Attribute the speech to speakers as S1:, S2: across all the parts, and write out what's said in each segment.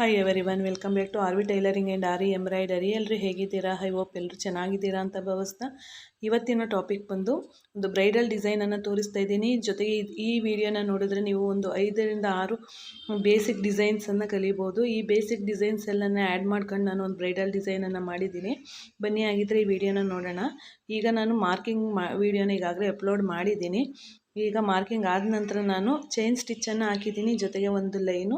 S1: Hi everyone welcome back to R V tailoring and R E embroidery ಎಲ್ಲರೂ ಹೇಗಿದ್ದೀರಾ? High hope ಎಲ್ಲರೂ ಚೆನ್ನಾಗಿದ್ದೀರಾ ಅಂತ ಭಾವಿಸ್ತಾ ಇವತ್ತಿನ ಟಾಪಿಕ್ ಬಂದು ಒಂದು ಬ್ರೈಡಲ್ ಡಿಸೈನನ್ನು ತೋರಿಸ್ತಾ ಇದ್ದೀನಿ. ಜೊತೆಗೆ ಈ ವಿಡಿಯೋನ ನೋಡಿದ್ರೆ ನೀವು ಒಂದು ಐದರಿಂದ ಆರು ಬೇಸಿಕ್ ಡಿಸೈನ್ಸನ್ನು ಕಲಿಬೋದು. ಈ ಬೇಸಿಕ್ ಡಿಸೈನ್ಸ್ ಎಲ್ಲನ ಆ್ಯಡ್ ಮಾಡ್ಕೊಂಡು ನಾನು ಒಂದು ಬ್ರೈಡಲ್ ಡಿಸೈನನ್ನು ಮಾಡಿದ್ದೀನಿ. ಬನ್ನಿ ಆಗಿದ್ದರೆ ಈ ವಿಡಿಯೋನ ನೋಡೋಣ. ಈಗ ನಾನು ಮಾರ್ಕಿಂಗ್ ಮಾ ವಿಡಿಯೋನ ಈಗಾಗಲೇ ಅಪ್ಲೋಡ್ ಮಾಡಿದ್ದೀನಿ. ಈಗ ಮಾರ್ಕಿಂಗ್ ಆದ ನಂತರ ನಾನು ಚೈನ್ ಸ್ಟಿಚ್ಚನ್ನು ಹಾಕಿದ್ದೀನಿ, ಜೊತೆಗೆ ಒಂದು ಲೈನು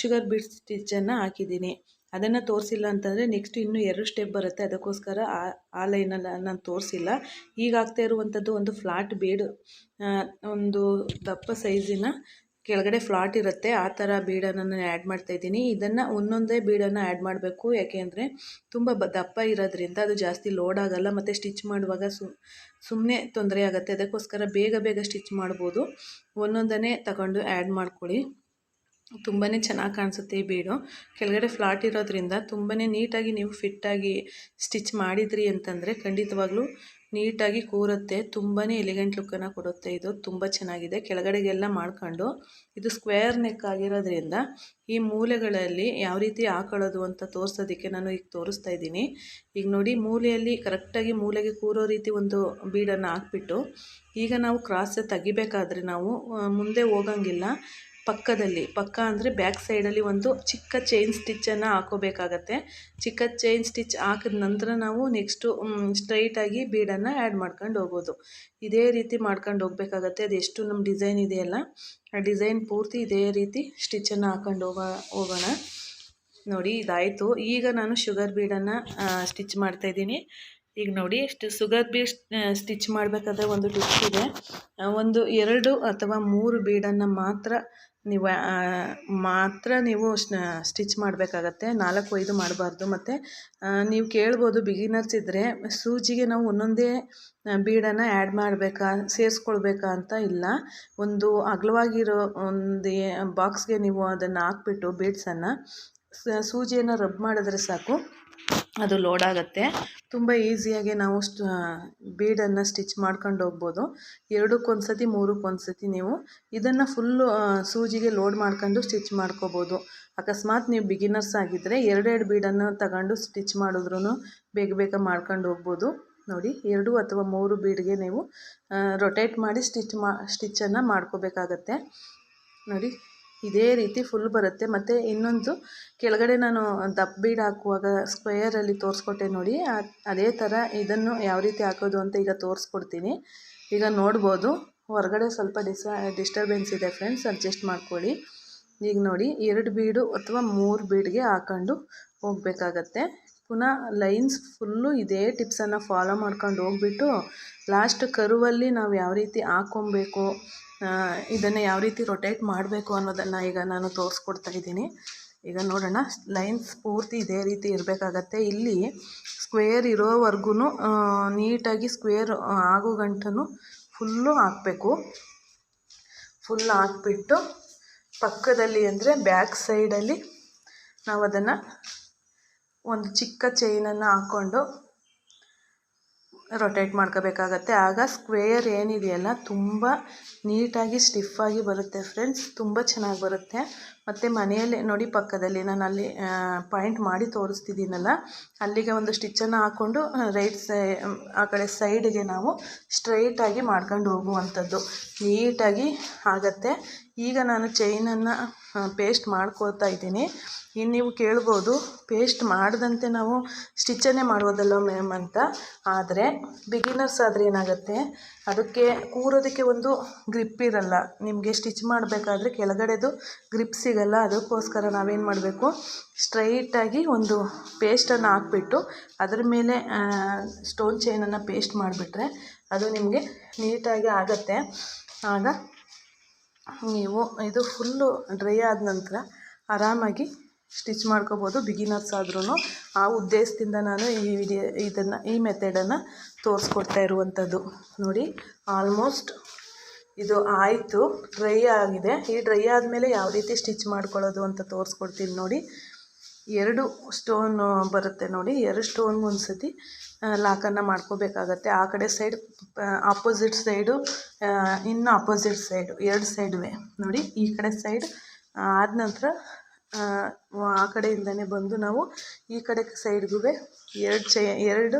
S1: ಶುಗರ್ ಬೀಟ್ ಸ್ಟಿಚ್ಚನ್ನು ಹಾಕಿದ್ದೀನಿ. ಅದನ್ನು ತೋರಿಸಿಲ್ಲ ಅಂತಂದರೆ ನೆಕ್ಸ್ಟ್ ಇನ್ನೂ ಎರಡು ಸ್ಟೆಪ್ ಬರುತ್ತೆ. ಅದಕ್ಕೋಸ್ಕರ ಆ ಆ ಲೈನಲ್ಲಿ ನಾನು ತೋರಿಸಿಲ್ಲ. ಈಗ ಆಗ್ತಾ ಇರುವಂಥದ್ದು ಒಂದು ಫ್ಲಾಟ್ ಬೀಡು ಒಂದು ದಪ್ಪ ಸೈಜಿನ ಕೆಳಗಡೆ ಫ್ಲಾಟ್ ಇರುತ್ತೆ, ಆ ಥರ ಬೀಡನ್ನು ನಾನು ಆ್ಯಡ್ ಮಾಡ್ತಾಯಿದ್ದೀನಿ ಇದನ್ನು ಒಂದೊಂದೇ ಬೀಡನ್ನು ಆ್ಯಡ್ ಮಾಡಬೇಕು. ಯಾಕೆ ಅಂದರೆ ತುಂಬ ದಪ್ಪ ಇರೋದ್ರಿಂದ ಅದು ಜಾಸ್ತಿ ಲೋಡ್ ಆಗಲ್ಲ. ಮತ್ತು ಸ್ಟಿಚ್ ಮಾಡುವಾಗ ಸುಮ್ಮನೆ ತೊಂದರೆ ಆಗುತ್ತೆ. ಅದಕ್ಕೋಸ್ಕರ ಬೇಗ ಬೇಗ ಸ್ಟಿಚ್ ಮಾಡ್ಬೋದು. ಒಂದೊಂದನ್ನೇ ತಗೊಂಡು ಆ್ಯಡ್ ಮಾಡ್ಕೊಳ್ಳಿ. ತುಂಬಾ ಚೆನ್ನಾಗಿ ಕಾಣಿಸುತ್ತೆ ಈ ಬೀಡು. ಕೆಳಗಡೆ ಫ್ಲಾಟ್ ಇರೋದ್ರಿಂದ ತುಂಬಾ ನೀಟಾಗಿ ನೀವು ಫಿಟ್ಟಾಗಿ ಸ್ಟಿಚ್ ಮಾಡಿದ್ರಿ ಅಂತಂದರೆ ಖಂಡಿತವಾಗ್ಲೂ ನೀಟಾಗಿ ಕೂರುತ್ತೆ ತುಂಬಾ ಎಲಿಗೆಂಟ್ ಲುಕ್ಕನ್ನು ಕೊಡುತ್ತೆ ಇದು, ತುಂಬ ಚೆನ್ನಾಗಿದೆ. ಕೆಳಗಡೆಗೆಲ್ಲ ಮಾಡ್ಕೊಂಡು ಇದು ಸ್ಕ್ವೇರ್ ನೆಕ್ ಆಗಿರೋದ್ರಿಂದ ಈ ಮೂಲೆಗಳಲ್ಲಿ ಯಾವ ರೀತಿ ಹಾಕೊಳ್ಳೋದು ಅಂತ ತೋರಿಸೋದಕ್ಕೆ ನಾನು ಈಗ ತೋರಿಸ್ತಾ ಇದ್ದೀನಿ. ಈಗ ನೋಡಿ ಮೂಲೆಯಲ್ಲಿ ಕರೆಕ್ಟಾಗಿ ಮೂಲೆಗೆ ಕೂರೋ ರೀತಿ ಒಂದು ಬೀಡನ್ನು ಹಾಕ್ಬಿಟ್ಟು ಈಗ ನಾವು ಕ್ರಾಸ್ ತೆಗಿಬೇಕಾದ್ರೆ ನಾವು ಮುಂದೆ ಹೋಗಂಗಿಲ್ಲ. ಪಕ್ಕದಲ್ಲಿ, ಪಕ್ಕ ಅಂದರೆ ಬ್ಯಾಕ್ ಸೈಡಲ್ಲಿ ಒಂದು ಚಿಕ್ಕ ಚೈನ್ ಸ್ಟಿಚ್ಚನ್ನು ಹಾಕೋಬೇಕಾಗತ್ತೆ. ಚಿಕ್ಕ ಚೈನ್ ಸ್ಟಿಚ್ ಹಾಕಿದ ನಂತರ ನಾವು ನೆಕ್ಸ್ಟು ಸ್ಟ್ರೈಟಾಗಿ ಬೀಡನ್ನು ಆ್ಯಡ್ ಮಾಡ್ಕೊಂಡು ಹೋಗೋದು. ಇದೇ ರೀತಿ ಮಾಡ್ಕೊಂಡು ಹೋಗ್ಬೇಕಾಗತ್ತೆ. ಅದು ಎಷ್ಟು ನಮ್ಮ ಡಿಸೈನ್ ಇದೆಯಲ್ಲ ಆ ಡಿಸೈನ್ ಪೂರ್ತಿ ಇದೇ ರೀತಿ ಸ್ಟಿಚ್ಚನ್ನು ಹಾಕೊಂಡು ಹೋಗ, ಹೋಗೋಣ. ನೋಡಿ, ಇದಾಯಿತು. ಈಗ ನಾನು ಶುಗರ್ ಬೀಡನ್ನು ಸ್ಟಿಚ್ ಮಾಡ್ತಾಯಿದ್ದೀನಿ ಈಗ ನೋಡಿ ಎಷ್ಟು ಸುಗರ್ ಬೀಡ್ ಸ್ಟಿಚ್ ಮಾಡಬೇಕಾದ್ರೆ ಒಂದು ಟಿಪ್ಸ್ ಇದೆ. ಒಂದು ಎರಡು ಅಥವಾ ಮೂರು ಬೀಡನ್ನು ಮಾತ್ರ ನೀವು ಮಾತ್ರ ನೀವು ಸ್ಟಿಚ್ ಮಾಡಬೇಕಾಗತ್ತೆ. ನಾಲ್ಕು, ಐದು ಮಾಡಬಾರ್ದು. ಮತ್ತು ನೀವು ಕೇಳ್ಬೋದು ಬಿಗಿನರ್ಸ್ ಇದ್ದರೆ ಸೂಜಿಗೆ ನಾವು ಒಂದೊಂದೇ ಬೀಡನ್ನು ಆ್ಯಡ್ ಮಾಡಬೇಕಾ, ಸೇರಿಸ್ಕೊಳ್ಬೇಕಾ ಅಂತ ಇಲ್ಲ. ಒಂದು ಅಗಲವಾಗಿರೋ ಒಂದು ಬಾಕ್ಸ್ಗೆ ನೀವು ಅದನ್ನು ಹಾಕ್ಬಿಟ್ಟು ಬೀಡ್ಸನ್ನು ಸೂಜಿಯನ್ನು ರಬ್ ಮಾಡಿದ್ರೆ ಸಾಕು. ಅದು ಲೋಡ್ ಆಗುತ್ತೆ. ತುಂಬ ಈಸಿಯಾಗಿ ನಾವು ಸ್ಟ್ ಬೀಡನ್ನು ಸ್ಟಿಚ್ ಮಾಡ್ಕೊಂಡು ಹೋಗ್ಬೋದು. ಎರಡಕ್ಕೊಂದು ಸತಿ ಮೂರಕ್ಕೊಂದು ಸತಿ ನೀವು ಇದನ್ನು ಫುಲ್ಲು ಸೂಜಿಗೆ ಲೋಡ್ ಮಾಡ್ಕೊಂಡು ಸ್ಟಿಚ್ ಮಾಡ್ಕೋಬೋದು. ಅಕಸ್ಮಾತ್ ನೀವು ಬಿಗಿನರ್ಸ್ ಆಗಿದ್ದರೆ ಎರಡೆರಡು ಬೀಡನ್ನು ತಗೊಂಡು ಸ್ಟಿಚ್ ಮಾಡಿದ್ರೂ ಬೇಗ ಬೇಗ ಮಾಡ್ಕೊಂಡು ಹೋಗ್ಬೋದು. ನೋಡಿ, ಎರಡು ಅಥವಾ ಮೂರು ಬೀಡ್ಗೆ ನೀವು ರೊಟೇಟ್ ಮಾಡಿ ಸ್ಟಿಚ್ ಮಾ ಸ್ಟಿಚ್ಚನ್ನು ಮಾಡ್ಕೋಬೇಕಾಗತ್ತೆ. ನೋಡಿ ಇದೇ ರೀತಿ ಫುಲ್ ಬರುತ್ತೆ. ಮತ್ತು ಇನ್ನೊಂದು, ಕೆಳಗಡೆ ನಾನು ದಪ್ಪ ಬೀಡ್ ಹಾಕುವಾಗ ಸ್ಕ್ವೇರಲ್ಲಿ ತೋರಿಸ್ಕೊಟ್ಟೆ ನೋಡಿ. ಅದೇ ಥರ ಇದನ್ನು ಯಾವ ರೀತಿ ಹಾಕೋದು ಅಂತ ಈಗ ತೋರಿಸ್ಕೊಡ್ತೀನಿ. ಈಗ ನೋಡ್ಬೋದು. ಹೊರಗಡೆ ಸ್ವಲ್ಪ ಡಿಸ ಡಿಸ್ಟರ್ಬೆನ್ಸ್ ಇದೆ ಫ್ರೆಂಡ್ಸ್ ಅಡ್ಜಸ್ಟ್ ಮಾಡ್ಕೊಳ್ಳಿ. ಈಗ ನೋಡಿ, ಎರಡು ಬೀಡು ಅಥವಾ ಮೂರು ಬೀಡ್ಗೆ ಹಾಕೊಂಡು ಹೋಗಬೇಕಾಗತ್ತೆ. ಪುನಃ ಲೈನ್ಸ್ ಫುಲ್ಲು ಇದೇ ಟಿಪ್ಸನ್ನು ಫಾಲೋ ಮಾಡ್ಕೊಂಡು ಹೋಗ್ಬಿಟ್ಟು ಲಾಸ್ಟ್ ಕರುವಲ್ಲಿ ನಾವು ಯಾವ ರೀತಿ ಹಾಕ್ಕೊಬೇಕು ಇದನ್ನು ಯಾವ ರೀತಿ ರೊಟೇಟ್ ಮಾಡಬೇಕು ಅನ್ನೋದನ್ನು ಈಗ ನಾನು ತೋರಿಸ್ಕೊಡ್ತಾ ಇದ್ದೀನಿ. ಈಗ ನೋಡೋಣ ಲೈನ್ಸ್ ಪೂರ್ತಿ ಇದೇ ರೀತಿ ಇರಬೇಕಾಗತ್ತೆ. ಇಲ್ಲಿ ಸ್ಕ್ವೇರ್ ಇರೋವರೆಗೂ ನೀಟಾಗಿ ಸ್ಕ್ವೇರ್ ಆಗೋ ಗಂಟನು ಫುಲ್ಲು ಹಾಕಬೇಕು. ಫುಲ್ ಹಾಕ್ಬಿಟ್ಟು ಪಕ್ಕದಲ್ಲಿ ಅಂದರೆ ಬ್ಯಾಕ್ ಸೈಡಲ್ಲಿ ನಾವು ಅದನ್ನು ಒಂದು ಚಿಕ್ಕ ಚೈನನ್ನು ಹಾಕ್ಕೊಂಡು ರೊಟೇಟ್ ಮಾಡ್ಕೋಬೇಕಾಗತ್ತೆ. ಆಗ ಸ್ಕ್ವೇರ್ ಏನಿದೆಯಲ್ಲ, ತುಂಬ ನೀಟಾಗಿ ಸ್ಟಿಫಾಗಿ ಬರುತ್ತೆ ಫ್ರೆಂಡ್ಸ್ ತುಂಬ ಚೆನ್ನಾಗಿ ಬರುತ್ತೆ. ಮತ್ತು ಮನೆಯಲ್ಲೇ, ನೋಡಿ ಪಕ್ಕದಲ್ಲಿ, ನಾನು ಅಲ್ಲಿ ಪಾಯಿಂಟ್ ಮಾಡಿ ತೋರಿಸ್ತಿದ್ದೀನಲ್ಲ, ಅಲ್ಲಿಗೆ ಒಂದು ಸ್ಟಿಚ್ಚನ್ನು ಹಾಕ್ಕೊಂಡು ರೈಟ್ ಸೈ ಆ ಕಡೆ ಸೈಡಿಗೆ ನಾವು ಸ್ಟ್ರೈಟಾಗಿ ಮಾಡ್ಕೊಂಡು ಹೋಗುವಂಥದ್ದು. ನೀಟಾಗಿ ಆಗುತ್ತೆ. ಈಗ ನಾನು ಚೈನನ್ನು ಪೇಸ್ಟ್ ಮಾಡ್ಕೊಳ್ತಾ ಇದ್ದೀನಿ. ಇನ್ನು ನೀವು ಕೇಳ್ಬೋದು ಪೇಸ್ಟ್ ಮಾಡದಂತೆ ನಾವು ಸ್ಟಿಚ್ಚನ್ನೇ ಮಾಡ್ಬೋದಲ್ಲ ಮ್ಯಾಮ್ ಅಂತ. ಆದರೆ ಬಿಗಿನರ್ಸ್ ಆದರೆ ಏನಾಗುತ್ತೆ, ಅದಕ್ಕೆ ಕೂರೋದಕ್ಕೆ ಒಂದು ಗ್ರಿಪ್ ಇರಲ್ಲ. ನಿಮಗೆ ಸ್ಟಿಚ್ ಮಾಡಬೇಕಾದ್ರೆ ಕೆಳಗಡೆದು ಗ್ರಿಪ್ ಸಿಗಲ್ಲ, ಅದಕ್ಕೋಸ್ಕರ ನಾವೇನು ಮಾಡಬೇಕು ಸ್ಟ್ರೈಟಾಗಿ ಒಂದು ಪೇಸ್ಟನ್ನು ಹಾಕ್ಬಿಟ್ಟು ಅದರ ಮೇಲೆ ಸ್ಟೋನ್ ಚೈನನ್ನು ಪೇಸ್ಟ್ ಮಾಡಿಬಿಟ್ರೆ ಅದು ನಿಮಗೆ ನೀಟಾಗಿ ಆಗುತ್ತೆ. ಆಗ ನೀವು ಇದು ಫುಲ್ಲು ಡ್ರೈ ಆದ ನಂತರ ಆರಾಮಾಗಿ ಸ್ಟಿಚ್ ಮಾಡ್ಕೋಬೋದು. ಬಿಗಿನರ್ಸ್ ಆದ್ರೂ ಆ ಉದ್ದೇಶದಿಂದ ನಾನು ಈ ವಿಡಿಯೋ ಇದನ್ನು, ಈ ಮೆಥಡನ್ನು ತೋರಿಸ್ಕೊಡ್ತಾ ಇರುವಂಥದ್ದು. ನೋಡಿ, ಆಲ್ಮೋಸ್ಟ್ ಇದು ಆಯಿತು. ಡ್ರೈ ಆಗಿದೆ. ಈ ಡ್ರೈ ಆದಮೇಲೆ ಯಾವ ರೀತಿ ಸ್ಟಿಚ್ ಮಾಡ್ಕೊಳ್ಳೋದು ಅಂತ ತೋರಿಸ್ಕೊಡ್ತೀನಿ ನೋಡಿ. ಎರಡು ಸ್ಟೋನ್ ಬರುತ್ತೆ ನೋಡಿ ಎರಡು ಸ್ಟೋನ್ಗೆ ಒಂದು ಸತಿ ಲಾಕನ್ನು ಮಾಡ್ಕೋಬೇಕಾಗತ್ತೆ. ಆ ಕಡೆ ಸೈಡ್ ಆಪೋಸಿಟ್ ಸೈಡು ಇನ್ನು ಆಪೋಸಿಟ್ ಸೈಡು ಎರಡು ಸೈಡ್ವೇ ನೋಡಿ ಈ ಕಡೆ ಸೈಡ್ ಆದ ನಂತರ ಆ, ಕಡೆಯಿಂದನೇ ಬಂದು ನಾವು ಈ ಕಡೆ ಸೈಡ್ಗೂ ಎರಡು ಚೈ ಎರಡು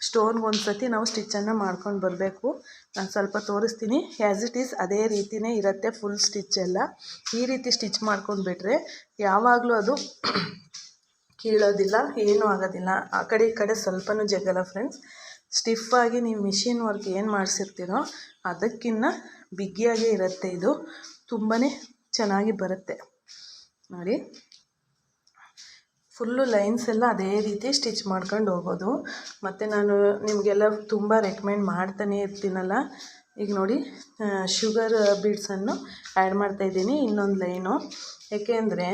S1: ಸ್ಟೋನ್ಗೆ ಒಂದು ಸತಿ ನಾವು ಸ್ಟಿಚ್ಚನ್ನು ಮಾಡ್ಕೊಂಡು ಬರಬೇಕು. ನಾನು ಸ್ವಲ್ಪ ತೋರಿಸ್ತೀನಿ. ಆ್ಯಸ್ ಇಟ್ ಈಸ್ ಅದೇ ರೀತಿಯೇ ಇರುತ್ತೆ ಫುಲ್ ಸ್ಟಿಚ್ ಎಲ್ಲ. ಈ ರೀತಿ ಸ್ಟಿಚ್ ಮಾಡ್ಕೊಂಡು ಬಿಟ್ಟರೆ ಯಾವಾಗಲೂ ಅದು ಕೀಳೋದಿಲ್ಲ, ಏನೂ ಆಗೋದಿಲ್ಲ. ಆ ಕಡೆ ಈ ಕಡೆ ಸ್ವಲ್ಪನೂ ಜಗ್ಗಲ್ಲ ಫ್ರೆಂಡ್ಸ್ ಸ್ಟಿಫಾಗಿ ನೀವು ಮಿಷಿನ್ ವರ್ಕ್ ಏನು ಮಾಡಿಸಿರ್ತೀರೋ ಅದಕ್ಕಿಂತ ಬಿಗಿಯಾಗೇ ಇರುತ್ತೆ ಇದು. ತುಂಬಾ ಚೆನ್ನಾಗಿ ಬರುತ್ತೆ. ನೋಡಿ. ಫುಲ್ಲು ಲೈನ್ಸ್ ಎಲ್ಲ ಅದೇ ರೀತಿ ಸ್ಟಿಚ್ ಮಾಡ್ಕೊಂಡು ಹೋಗೋದು. ಮತ್ತು ನಾನು ನಿಮಗೆಲ್ಲ ತುಂಬ ರೆಕಮೆಂಡ್ ಮಾಡ್ತಾನೆ ಇರ್ತೀನಲ್ಲ. ಈಗ ನೋಡಿ ಶುಗರ್ ಬೀಡ್ಸನ್ನು ಆ್ಯಡ್ ಮಾಡ್ತಾಯಿದ್ದೀನಿ ಇನ್ನೊಂದು ಲೈನು ಏಕೆಂದರೆ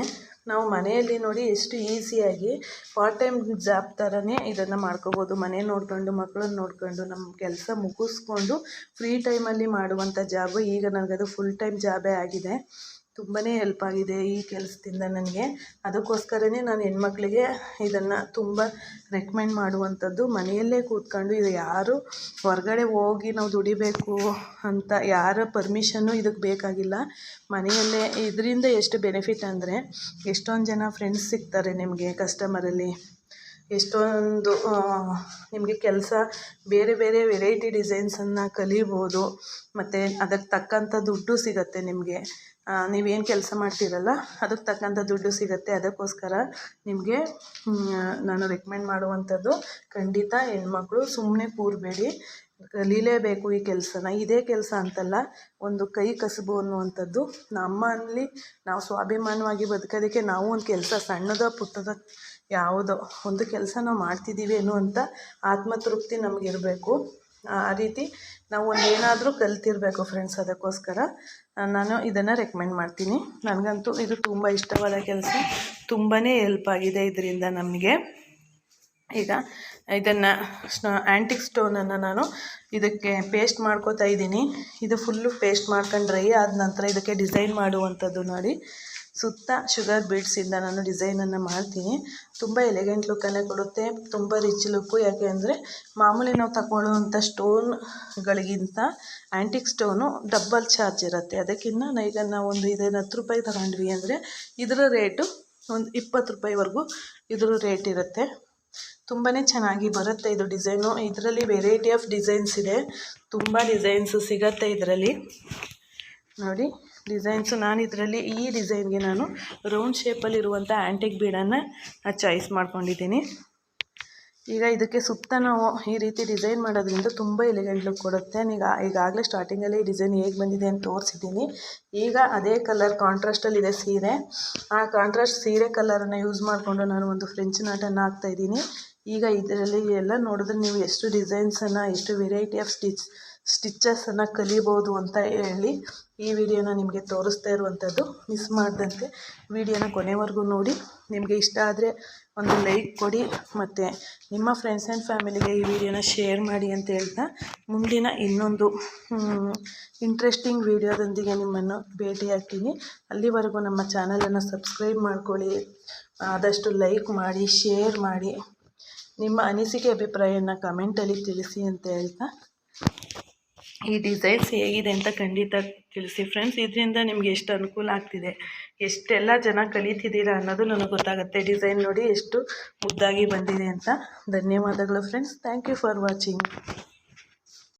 S1: ನಾವು ಮನೆಯಲ್ಲಿ ನೋಡಿ ಎಷ್ಟು ಈಸಿಯಾಗಿ ಪಾರ್ಟ್ ಟೈಮ್ ಜಾಬ್ ಥರನೇ ಇದನ್ನು ಮಾಡ್ಕೋಬೋದು. ಮನೆ ನೋಡ್ಕೊಂಡು ಮಕ್ಕಳನ್ನ ನೋಡ್ಕೊಂಡು ನಮ್ಮ ಕೆಲಸ ಮುಗಿಸ್ಕೊಂಡು ಫ್ರೀ ಟೈಮಲ್ಲಿ ಮಾಡುವಂಥ ಜಾಬು ಈಗ ನನಗದು ಫುಲ್ ಟೈಮ್ ಜಾಬೇ ಆಗಿದೆ. ತುಂಬಾ ಹೆಲ್ಪ್ ಆಗಿದೆ ಈ ಕೆಲಸದಿಂದ ನನಗೆ. ಅದಕ್ಕೋಸ್ಕರನೇ ನಾನು ಹೆಣ್ಮಕ್ಳಿಗೆ ಇದನ್ನು ತುಂಬ ರೆಕಮೆಂಡ್ ಮಾಡುವಂಥದ್ದು, ಮನೆಯಲ್ಲೇ ಕೂತ್ಕೊಂಡು ಇದು ಯಾರು ಹೊರಗಡೆ ಹೋಗಿ ನಾವು ದುಡಿಬೇಕು ಅಂತ ಯಾರ ಪರ್ಮಿಷನ್ನು ಇದಕ್ಕೆ ಬೇಕಾಗಿಲ್ಲ. ಮನೆಯಲ್ಲೇ ಇದರಿಂದ ಎಷ್ಟು ಬೆನಿಫಿಟ್ ಅಂದರೆ ಎಷ್ಟೊಂದು ಜನ ಫ್ರೆಂಡ್ಸ್ ಸಿಗ್ತಾರೆ ನಿಮಗೆ ಕಸ್ಟಮರಲ್ಲಿ ಎಷ್ಟೊಂದು ನಿಮಗೆ ಕೆಲಸ ಬೇರೆ ಬೇರೆ ವೆರೈಟಿ ಡಿಸೈನ್ಸನ್ನು ಕಲಿಬೋದು, ಮತ್ತು ಅದಕ್ಕೆ ತಕ್ಕಂಥ ದುಡ್ಡು ಸಿಗುತ್ತೆ ನಿಮಗೆ. ನೀವೇನು ಕೆಲಸ ಮಾಡ್ತೀರಲ್ಲ ಅದಕ್ಕೆ ತಕ್ಕಂಥ ದುಡ್ಡು ಸಿಗುತ್ತೆ, ಅದಕ್ಕೋಸ್ಕರ ನಿಮಗೆ ನಾನು ರೆಕಮೆಂಡ್ ಮಾಡುವಂಥದ್ದು ಖಂಡಿತ ಹೆಣ್ಮಕ್ಳು ಸುಮ್ಮನೆ ಕೂರಬೇಡಿ. ಕಲೀಲೇಬೇಕು ಈ ಕೆಲಸನ, ಇದೇ ಕೆಲಸ ಅಂತಲ್ಲ, ಒಂದು ಕೈ ಕಸುಬು ಅನ್ನುವಂಥದ್ದು ನಮ್ಮಲ್ಲಿ ನಾವು ಸ್ವಾಭಿಮಾನವಾಗಿ ಬದುಕೋದಕ್ಕೆ ನಾವು ಒಂದು ಕೆಲಸ ಸಣ್ಣದ ಪುಟ್ಟದ ಯಾವುದೋ ಒಂದು ಕೆಲಸ ನಾವು ಮಾಡ್ತಿದ್ದೀವಿ ಅನ್ನುವಂಥ ಆತ್ಮತೃಪ್ತಿ ನಮಗಿರಬೇಕು. ಆ ರೀತಿ ನಾವು ಒಂದು ಏನಾದರೂ ಕಲ್ತಿರಬೇಕು ಫ್ರೆಂಡ್ಸ್ ಅದಕ್ಕೋಸ್ಕರ ನಾನು ಇದನ್ನು ರೆಕಮೆಂಡ್ ಮಾಡ್ತೀನಿ. ನನಗಂತೂ ಇದು ತುಂಬ ಇಷ್ಟವಾದ ಕೆಲಸ ತುಂಬಾ ಹೆಲ್ಪ್ ಆಗಿದೆ ಇದರಿಂದ ನಮಗೆ. ಈಗ ಇದನ್ನು ಆ್ಯಂಟಿಕ್ ಸ್ಟೋನನ್ನು ನಾನು ಇದಕ್ಕೆ ಪೇಸ್ಟ್ ಮಾಡ್ಕೋತಾ ಇದ್ದೀನಿ. ಇದು ಫುಲ್ಲು ಪೇಸ್ಟ್ ಮಾಡ್ಕೊಂಡು ಡ್ರೈ ಆದ ನಂತರ ಇದಕ್ಕೆ ಡಿಸೈನ್ ಮಾಡುವಂಥದ್ದು ನೋಡಿ. ಸುತ್ತ ಶುಗರ್ ಬೀಡ್ಸಿಂದ ನಾನು ಡಿಸೈನನ್ನು ಮಾಡ್ತೀನಿ. ತುಂಬ ಎಲೆಗೆಂಟ್ ಲುಕ್ಕನ್ನೇ ಕೊಡುತ್ತೆ. ತುಂಬ ರಿಚ್ ಲುಕ್ಕು ಯಾಕೆ ಅಂದರೆ ಮಾಮೂಲಿ ನಾವು ತಗೊಳ್ಳುವಂಥ ಸ್ಟೋನ್ಗಳಿಗಿಂತ ಆ್ಯಂಟಿಕ್ ಸ್ಟೋನು ಡಬ್ಬಲ್ ಚಾರ್ಜ್ ಇರುತ್ತೆ. ಅದಕ್ಕಿಂತ ಈಗ ನಾವು ಒಂದು ಇದನ್ನು ಹತ್ತು ರೂಪಾಯಿ ತಗೊಂಡ್ವಿ ಅಂದರೆ ಇದರ ರೇಟು ಒಂದು ಇಪ್ಪತ್ತು ರೂಪಾಯಿವರೆಗೂ ಇದರ ರೇಟ್ ಇರುತ್ತೆ. ತುಂಬಾ ಚೆನ್ನಾಗಿ ಬರುತ್ತೆ ಇದು ಡಿಸೈನು ಇದರಲ್ಲಿ ವೆರೈಟಿ ಆಫ್ ಡಿಸೈನ್ಸ್ ಇದೆ. ತುಂಬ ಡಿಸೈನ್ಸು ಸಿಗುತ್ತೆ ಇದರಲ್ಲಿ. ನೋಡಿ. ಡಿಸೈನ್ಸು ನಾನು ಇದರಲ್ಲಿ ಈ ಡಿಸೈನ್ಗೆ ನಾನು ರೌಂಡ್ ಶೇಪಲ್ಲಿರುವಂಥ ಆ್ಯಂಟಿಕ್ ಬೀಡನ್ನು ಚಾಯ್ಸ್ ಮಾಡ್ಕೊಂಡಿದ್ದೀನಿ. ಈಗ ಇದಕ್ಕೆ ಸುತ್ತ ನಾವು ಈ ರೀತಿ ಡಿಸೈನ್ ಮಾಡೋದ್ರಿಂದ ತುಂಬ ಎಲಿಗೆಂಟ್ ಲುಕ್ ಕೊಡುತ್ತೆ. ಈಗ ಈಗಾಗಲೇ ಸ್ಟಾರ್ಟಿಂಗಲ್ಲಿ ಈ ಡಿಸೈನ್ ಹೇಗೆ ಬಂದಿದೆ ಅಂತ ತೋರಿಸಿದ್ದೀನಿ. ಈಗ ಅದೇ ಕಲರ್ ಕಾಂಟ್ರಾಸ್ಟಲ್ಲಿದೆ ಸೀರೆ. ಆ ಕಾಂಟ್ರಾಸ್ಟ್ ಸೀರೆ ಕಲರನ್ನು ಯೂಸ್ ಮಾಡಿಕೊಂಡು ನಾನು ಒಂದು ಫ್ರೆಂಚ್ ನಾಟನ್ನು ಹಾಕ್ತಾಯಿದ್ದೀನಿ ಈಗ ಇದರಲ್ಲಿ ಎಲ್ಲ ನೋಡಿದ್ರೆ ನೀವು ಎಷ್ಟು ಡಿಸೈನ್ಸನ್ನು, ಎಷ್ಟು ವೆರೈಟಿ ಆಫ್ ಸ್ಟಿಚ್ ಸ್ಟಿಚಸನ್ನು ಕಲಿಬೋದು ಅಂತ ಹೇಳಿ ಈ ವಿಡಿಯೋನ ನಿಮಗೆ ತೋರಿಸ್ತಾ ಇರುವಂಥದ್ದು. ಮಿಸ್ ಮಾಡಿದಂತೆ ವಿಡಿಯೋನ ಕೊನೆವರೆಗೂ ನೋಡಿ. ನಿಮಗೆ ಇಷ್ಟ ಆದರೆ ಒಂದು ಲೈಕ್ ಕೊಡಿ ಮತ್ತು ನಿಮ್ಮ ಫ್ರೆಂಡ್ಸ್ ಆ್ಯಂಡ್ ಫ್ಯಾಮಿಲಿಗೆ ಈ ವಿಡಿಯೋನ ಶೇರ್ ಮಾಡಿ ಅಂತ ಹೇಳ್ತಾ ಮುಂದಿನ ಇನ್ನೊಂದು ಇಂಟ್ರೆಸ್ಟಿಂಗ್ ವಿಡಿಯೋದೊಂದಿಗೆ ನಿಮ್ಮನ್ನು ಭೇಟಿ ಆಗ್ತೀನಿ. ಅಲ್ಲಿವರೆಗೂ ನಮ್ಮ ಚಾನಲನ್ನು ಸಬ್ಸ್ಕ್ರೈಬ್ ಮಾಡ್ಕೊಳ್ಳಿ. ಆದಷ್ಟು ಲೈಕ್ ಮಾಡಿ ಶೇರ್ ಮಾಡಿ. ನಿಮ್ಮ ಅನಿಸಿಕೆ, ಅಭಿಪ್ರಾಯನ ಕಮೆಂಟಲ್ಲಿ ತಿಳಿಸಿ ಅಂತ ಹೇಳ್ತಾ. ಈ ಡಿಸೈನ್ಸ್ ಹೇಗಿದೆ ಅಂತ ಖಂಡಿತ ತಿಳಿಸಿ ಫ್ರೆಂಡ್ಸ್, ಇದರಿಂದ ನಿಮಗೆ ಎಷ್ಟು ಅನುಕೂಲ ಆಗ್ತಿದೆ, ಎಷ್ಟೆಲ್ಲ ಜನ ಕಲಿತಿದ್ದೀರಾ ಅನ್ನೋದು ನನಗೆ ಗೊತ್ತಾಗುತ್ತೆ. ಡಿಸೈನ್ ನೋಡಿ ಎಷ್ಟು ಮುದ್ದಾಗಿ ಬಂದಿದೆ ಅಂತ. ಧನ್ಯವಾದಗಳು friends. Thank you for watching.